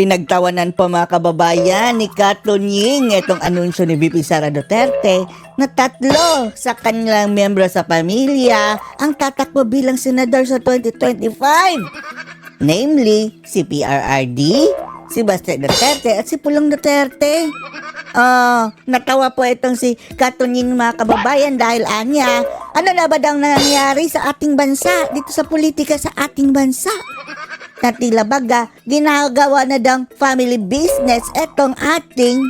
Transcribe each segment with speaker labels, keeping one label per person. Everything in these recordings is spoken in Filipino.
Speaker 1: Pinagtawanan pa mga kababayan ni Katunying itong anunsyo ni VP Sara Duterte na tatlo sa kanilang miyembro sa pamilya ang tatakbo bilang senador sa 2025. Namely, si PRRD, si Baste Duterte at si Pulong Duterte. Ah, natawa po itong si Katunying mga kababayan dahil anya, ano na ba daw nangyayari sa ating bansa, dito sa politika sa ating bansa? Na tila baga ginagawa na daw family business etong ating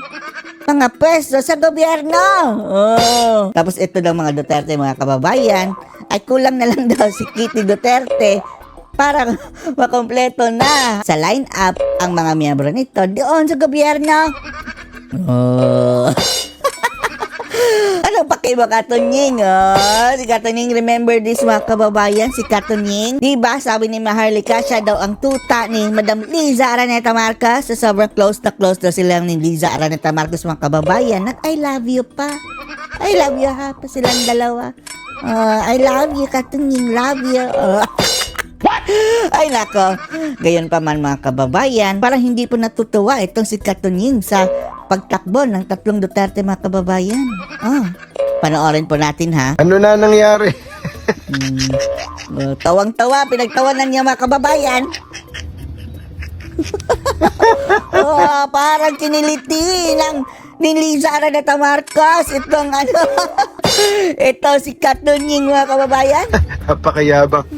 Speaker 1: mga pwesto sa gobyerno. Oh. Tapos ito daw mga Duterte mga kababayan ay kulang na lang daw si Kitty Duterte para makompleto na sa line-up ang mga miyembro nito doon sa gobyerno. Oh. Pa kay ba Katunying? Oh? Si Katunying, remember this mga kababayan, si Katunying. Di ba sabi ni Maharlika, siya daw ang tuta ni Madam Liza Araneta Marcos. So, sobrang close na close daw sila ni Liza Araneta Marcos mga kababayan. At I love you pa. I love you ha, pa silang dalawa. Oh, I love you, Katunying, love you. Oh. Ay nako, gayon pa man mga kababayan, parang hindi po natutuwa itong si Katunying sa pagtakbo ng tatlong Duterte mga kababayan. Oh, panoorin po natin ha.
Speaker 2: Ano na nangyari?
Speaker 1: Hmm. Oh, tawang-tawa, pinagtawanan niya mga kababayan. oh, parang kiniliti ng ni Liza Araneta Marcos itong ano ito si Katunying mga kababayan
Speaker 2: Napakayabang.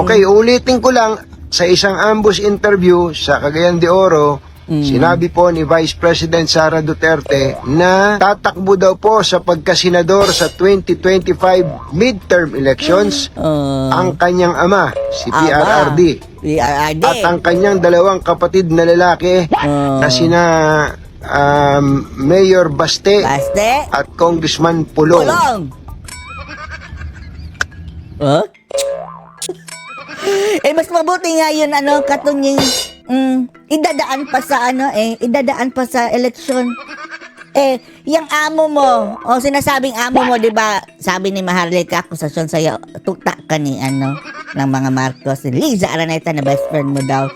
Speaker 2: Okay, ulitin ko lang. Sa isang ambush interview sa Cagayan de Oro, sinabi po ni Vice President Sara Duterte na tatakbo daw po sa pagkasenador sa 2025 midterm elections
Speaker 1: oh,
Speaker 2: ang kanyang ama, si
Speaker 1: Ama.
Speaker 2: PRRD.
Speaker 1: PRRD
Speaker 2: At ang kanyang dalawang kapatid na lalaki
Speaker 1: Oh.
Speaker 2: na sina um, Mayor Baste
Speaker 1: Baste
Speaker 2: at Congressman Pulong.
Speaker 1: Pulong. Huh? eh, mas mabuti nga yun, ano, katunying, mm, idadaan pa sa, ano, eh, idadaan pa sa eleksyon. Eh, yung amo mo, o sinasabing amo mo, di ba, sabi ni Maharlika, akusasyon sa'yo, tukta ka ni, ano, ng mga Marcos, Liza Araneta na best friend mo daw.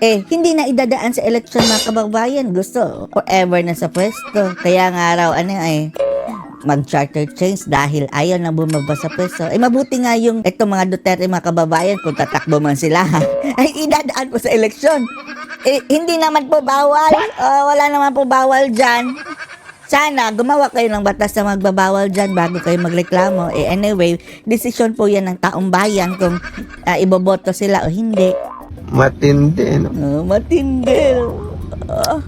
Speaker 1: Eh, hindi na idadaan sa eleksyon mga kababayan. Gusto, forever na sa pwesto. Kaya nga raw, ano eh, mag-charter change dahil ayaw na bumaba sa pwesto. Eh, mabuti nga yung itong mga Duterte mga kababayan kung tatakbo man sila, ay idadaan po sa eleksyon. Eh, hindi naman po bawal. Ah, wala naman po bawal dyan. Sana gumawa kayo ng batas na magbabawal dyan bago kayo magreklamo. Eh, anyway, desisyon po yan ng taong bayan kung ah, iboboto sila o hindi.
Speaker 2: Matindi, no?
Speaker 1: Oh, matindi. Ah,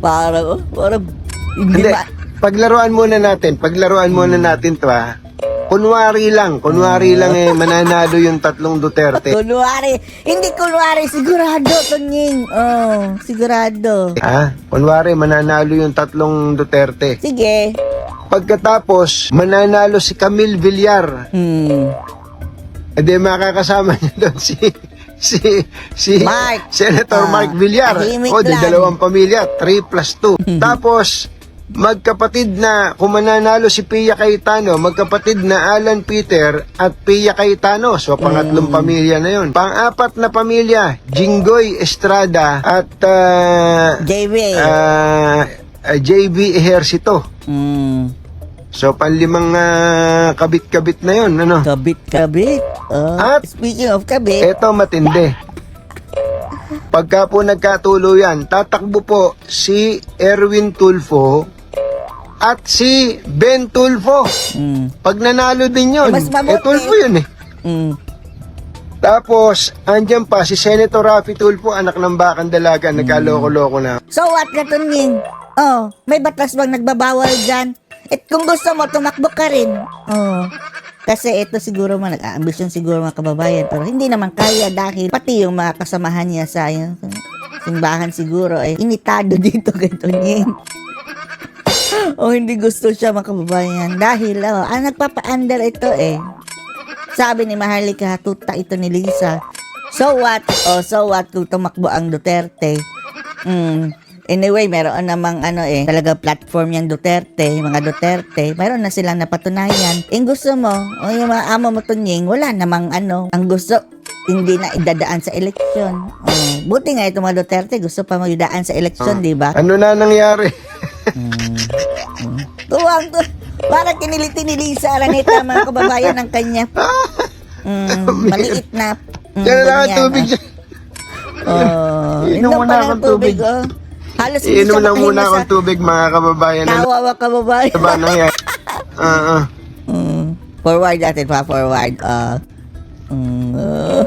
Speaker 1: parang, parang, hindi
Speaker 2: Hindi,
Speaker 1: ba?
Speaker 2: Paglaruan muna natin, paglaruan muna natin to ha. Kunwari lang, kunwari lang eh, mananalo yung tatlong Duterte.
Speaker 1: Kunwari, hindi kunwari, sigurado, Tunying. Oh, sigurado.
Speaker 2: Ha? Kunwari, mananalo yung tatlong Duterte.
Speaker 1: Sige.
Speaker 2: Pagkatapos, mananalo si Camille Villar.
Speaker 1: Hmm.
Speaker 2: E di makakasama niya doon si si si
Speaker 1: Mark.
Speaker 2: Senator
Speaker 1: Ah,
Speaker 2: Mark Villar.
Speaker 1: tahimik
Speaker 2: O, di
Speaker 1: lang.
Speaker 2: dalawang pamilya, 3 plus 2. Tapos, magkapatid na, kung mananalo si Pia Cayetano, magkapatid na Alan Peter at Pia Cayetano. So, pangatlong
Speaker 1: Hmm.
Speaker 2: pamilya na yun. Pang-apat na pamilya, Jinggoy Estrada at ah,
Speaker 1: JB.
Speaker 2: ah, ah, JB Ejercito.
Speaker 1: Hmm.
Speaker 2: So, panlimang ah, kabit-kabit na yun. Ano?
Speaker 1: Kabit, kabit. Oh,
Speaker 2: At-
Speaker 1: speaking of kabit,
Speaker 2: Eto matindi. Pagka po nagkatuluyan, tatakbo po si Erwin Tulfo at si Ben Tulfo.
Speaker 1: hmm.
Speaker 2: Pag nanalo din yun,
Speaker 1: Eh, mas mabuti.
Speaker 2: eh Tulfo yun eh.
Speaker 1: Hmm.
Speaker 2: Tapos, andyan pa si Senator Rafi Tulfo, anak ng bakang dalaga, nagkaloko-loko na.
Speaker 1: So what, Katunying? Oh, may batas bang nagbabawal dyan? At kung gusto mo, tumakbo ka rin. Oh. Kasi ito siguro man, nag-ambisyon siguro mga kababayan. Pero hindi naman kaya dahil pati yung mga kasamahan niya sa yung, simbahan siguro ay initado dito kay Tunying. O hindi gusto siya mga kababayan. Dahil, oh, ah, nagpapa-under ito eh. Sabi ni Maharlika, tuta ito ni Lisa. So what? Oh, so what kung tumakbo ang Duterte? Mm. Anyway, meron namang ano eh, talaga platform yung Duterte, yung mga Duterte, meron na silang napatunayan. Eh gusto mo, o yung mga amo mo tunying, wala namang ano, ang gusto, hindi na idadaan sa eleksyon. Oh, buti nga itong mga Duterte gusto pa magdaan sa eleksyon, di ba?
Speaker 2: Ano na nangyari?
Speaker 1: Tuwang to. Parang kiniliti-nili sa Araneta mga kababayan ng kanya. Mm, maliit na. Mm,
Speaker 2: Yan na lang ang tubig
Speaker 1: ah.
Speaker 2: dyan.
Speaker 1: Oh,
Speaker 2: Inom
Speaker 1: inom ng
Speaker 2: akong tubig.
Speaker 1: tubig, oh. Halos siya
Speaker 2: lang muna akong tubig mga kababayan.
Speaker 1: kawawa kababayan.
Speaker 2: ba nangyari? Ah, ah.
Speaker 1: Mm, forward natin pa, forward. Uh, mm, uh.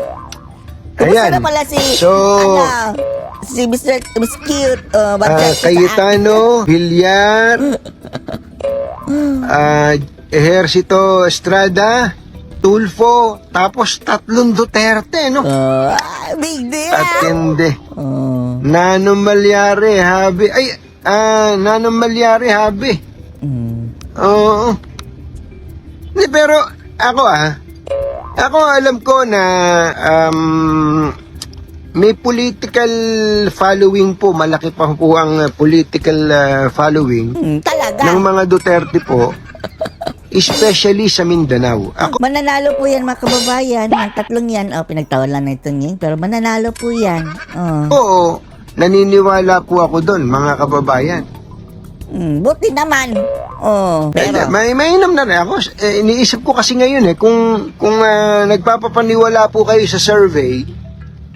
Speaker 2: Ayan.
Speaker 1: na pala si,
Speaker 2: So,
Speaker 1: ano, si Mr. Miss Cute, uh,
Speaker 2: Ah,
Speaker 1: sa
Speaker 2: Cayetano, Villar, ah, Ejercito Estrada, Tulfo, tapos tatlong Duterte, no?
Speaker 1: Uh, ah, big deal.
Speaker 2: Atende.
Speaker 1: Uh,
Speaker 2: Nano Malyari, Habi. Ay, ah, Nano Malyari, Habi.
Speaker 1: mm,
Speaker 2: Oo. Hindi, pero ako ah, ako alam ko na um, may political following po, malaki pa po ang political uh, following
Speaker 1: mm, talaga.
Speaker 2: ng mga Duterte po, especially sa Mindanao. Ako,
Speaker 1: Mananalo po yan mga kababayan. Ang tatlong yan, oh, pinagtawan lang na ito niya. Pero mananalo po yan. Oh.
Speaker 2: oo, naniniwala po ako doon, mga kababayan.
Speaker 1: Mm, buti naman. Oh,
Speaker 2: Eh,
Speaker 1: pero,
Speaker 2: may mainam na rin ako. Eh, iniisip ko kasi ngayon eh, kung, kung ah, nagpapapaniwala po kayo sa survey,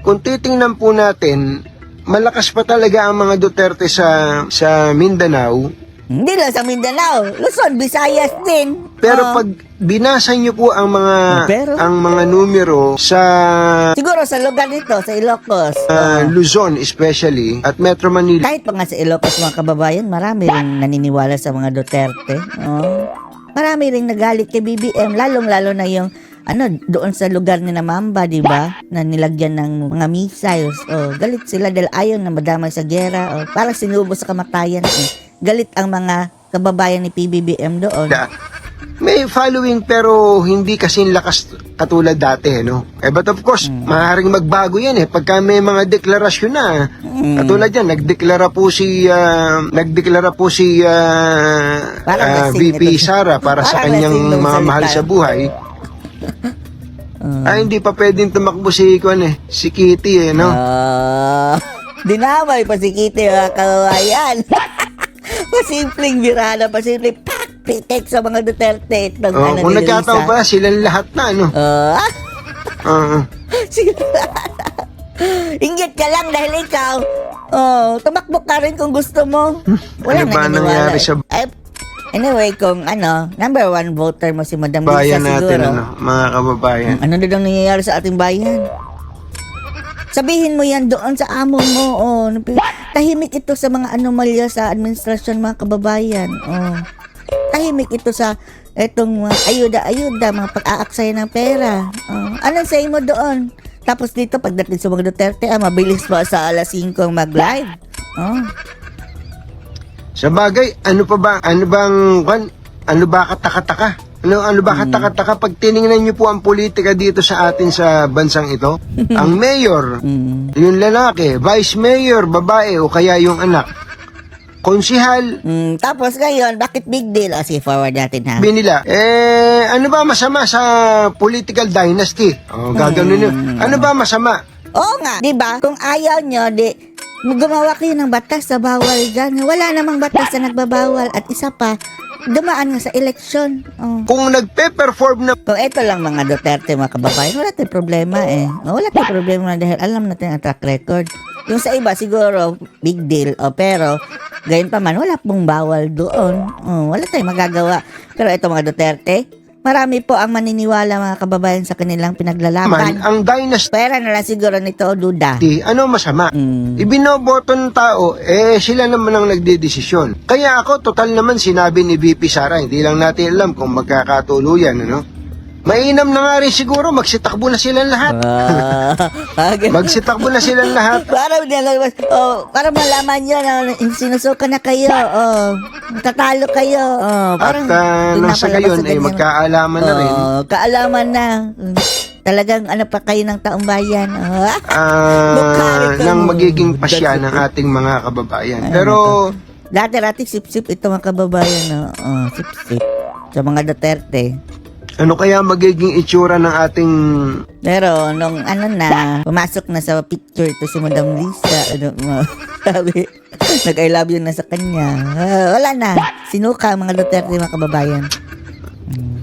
Speaker 2: kung titingnan po natin, malakas pa talaga ang mga Duterte sa, sa Mindanao.
Speaker 1: hindi lang sa Mindanao. Luzon, Visayas din.
Speaker 2: Pero
Speaker 1: Oh.
Speaker 2: pag binasa nyo po ang mga
Speaker 1: Pero-
Speaker 2: ang mga numero sa
Speaker 1: Siguro sa lugar nito, sa Ilocos.
Speaker 2: ah, Luzon especially at Metro Manila,
Speaker 1: Kahit pa nga sa Ilocos mga kababayan, marami rin naniniwala sa mga Duterte. Oh. Marami rin nagalit kay BBM, lalong-lalo na yung ano, doon sa lugar ni Namamba, di ba? Na nilagyan ng mga missiles. Oh, galit sila dahil ayaw na madamay sa gera. Oh, parang sinubo sa kamatayan. Eh. Galit ang mga kababayan ni PBBM doon.
Speaker 2: Da- may following pero hindi kasing lakas katulad dati, no? Eh, but of course, maaaring magbago yan eh. Pagka may mga deklarasyon na, katulad yan, nagdeklara po si, ah, nagdeklara po si ah,
Speaker 1: lasing
Speaker 2: VP. Sara para sa
Speaker 1: Parang
Speaker 2: kanyang
Speaker 1: lasing nung
Speaker 2: mga mahal sa buhay. Ah, hindi pa pwedeng tumakbo si, kuan eh, si Kitty eh, no?
Speaker 1: Ah, dinamay pa si Kitty mga kababayan. pasimpleng birada, pasimpleng pak, pitek sa mga Duterte. Itong,
Speaker 2: Oh,
Speaker 1: ano,
Speaker 2: kung nagkataon pa, silang lahat na, no?
Speaker 1: Ah,
Speaker 2: Ah,
Speaker 1: siguro. Inggit ka lang dahil ikaw. Oh, tumakbo ka rin kung gusto mo. Wala
Speaker 2: Ano ba
Speaker 1: naniniwala.
Speaker 2: nangyari sa-
Speaker 1: Ay, anyway, kung ano, number one voter mo si Madam Lisa
Speaker 2: bayan natin,
Speaker 1: siguro.
Speaker 2: ano, mga kababayan.
Speaker 1: Ano na daw nangyayari sa ating bayan? Sabihin mo yan doon sa amo mo. Oh. Tahimik ito sa mga anomalya sa administrasyon mga kababayan. Oh. Tahimik ito sa etong mga ayuda-ayuda, mga pag-aaksaya ng pera. Oh. Anong say mo doon? Tapos dito, pagdating sa mga Duterte, ah, mabilis pa sa alas 5 mag-live. Oh.
Speaker 2: Sa bagay, ano pa ba, ano bang, kwan, ano ba kataka-taka? Ano, ano ba kataka-taka pag tiningnan niyo po ang politika dito sa atin sa bansang ito? ang mayor,
Speaker 1: Mm.
Speaker 2: yung lalaki, vice mayor, babae o kaya yung anak. Konsihal,
Speaker 1: Mm, tapos ngayon, bakit big deal? O, sige, forward natin ha.
Speaker 2: sabi nila, eh, ano ba masama sa political dynasty? O, gagawin yun. Ano ba masama?
Speaker 1: Oo nga, 'di ba? Kung ayaw nyo, di gumawa kayo ng batas na bawal dyan. Wala namang batas na nagbabawal. At isa pa, dumaan nga sa eleksyon. Oh.
Speaker 2: Kung nagpe-perform na
Speaker 1: Kung ito lang mga Duterte, mga kababayan, wala tayong problema eh. Oh, Wala tayong problema dahil alam natin ang track record. Yung sa iba, siguro, big deal. Oh, pero, gayon pa man, wala pong bawal doon. Oh, wala tayong magagawa. Pero ito mga Duterte, marami po ang maniniwala mga kababayan sa kanilang
Speaker 2: man,
Speaker 1: pinaglalaban.
Speaker 2: ang dynasty,
Speaker 1: Pera na lang siguro nito, duda.
Speaker 2: ano masama?
Speaker 1: Mm.
Speaker 2: Ibinoboto ng tao, eh sila naman ang nagdidesisyon. Kaya ako, total naman sinabi ni VP Sara, hindi lang natin alam kung magkakatuluyan, ano? Mainam na nga rin siguro, magsitakbo na silang lahat.
Speaker 1: Ah, okay.
Speaker 2: Magsitakbo na silang lahat.
Speaker 1: para nilalabas, oh, para malaman nyo na sinusuka na kayo, oh, tatalo kayo, oh,
Speaker 2: At
Speaker 1: parang
Speaker 2: uh,
Speaker 1: doon
Speaker 2: nang
Speaker 1: na
Speaker 2: sa gayon, ay
Speaker 1: ganyan.
Speaker 2: magkaalaman na rin.
Speaker 1: Oh, kaalaman na. Mm, Talagang ano pa kayo ng taong bayan. Oh, ah,
Speaker 2: ah,
Speaker 1: Bukhari ka
Speaker 2: ng
Speaker 1: mo.
Speaker 2: magiging pasya ng ating mga kababayan. Pero,
Speaker 1: dati-dati sip-sip ito mga kababayan. Oh, oh, sip-sip. Sa mga Duterte.
Speaker 2: Ano kaya magiging itsura ng ating
Speaker 1: Pero nung ano na, pumasok na sa picture to si Madam Lisa, ano mo, sabi, nag-I love you na sa kanya. Ah, wala na. Sinuka mga Duterte mga kababayan.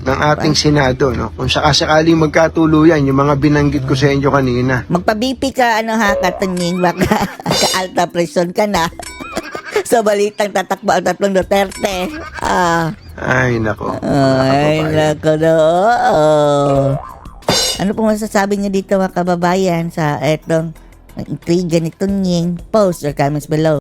Speaker 2: ng ating Senado, no? Kung sakasakaling magkatuluyan, yung mga binanggit ko sa inyo kanina.
Speaker 1: Magpa-BP ka, ano ha, katunying, baka ka-alta pressure ka na. sa balitang tatakbo ang tatlong Duterte. Ah,
Speaker 2: Ay, nako.
Speaker 1: ay, nako na, oo. Ano pong masasabi niyo dito mga kababayan sa etong intriga ni Tunying? Post or comments below.